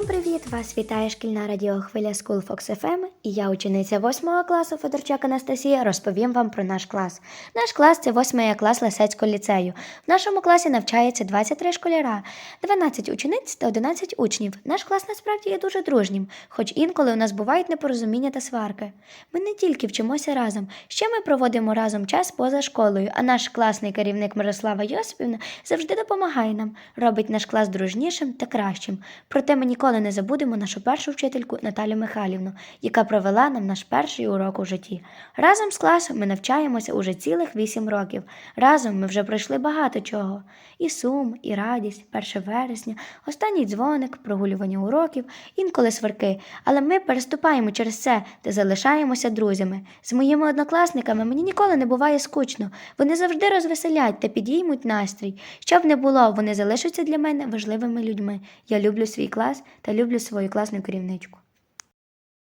Всім привіт! Вас вітає шкільна радіохвиля School Fox FM і я, учениця 8 класу Федорчак Анастасія, розповім вам про наш клас. Наш клас це 8 клас Лисецького ліцею. В нашому класі навчається 23 школяра, 12 учениць та 11 учнів. Наш клас насправді є дуже дружнім, хоч інколи у нас бувають непорозуміння та сварки. Ми не тільки вчимося разом, ще ми проводимо разом час поза школою, а наш класний керівник Мирослава Йосипівна завжди допомагає нам, робить наш клас дружнішим та кращим. Проте ми ніколи не забудемо нашу першу вчительку Наталю Михайлівну, яка провела нам наш перший урок у житті. Разом з класом ми навчаємося уже цілих вісім років. Разом ми вже пройшли багато чого: і сум, і радість, 1 вересня, останній дзвоник, прогулювання уроків, інколи сварки. Але ми переступаємо через це та залишаємося друзями. З моїми однокласниками мені ніколи не буває скучно. Вони завжди розвеселять та підіймуть настрій. Щоб не було, вони залишаться для мене важливими людьми. Я люблю свій клас та люблю свою класну керівничку.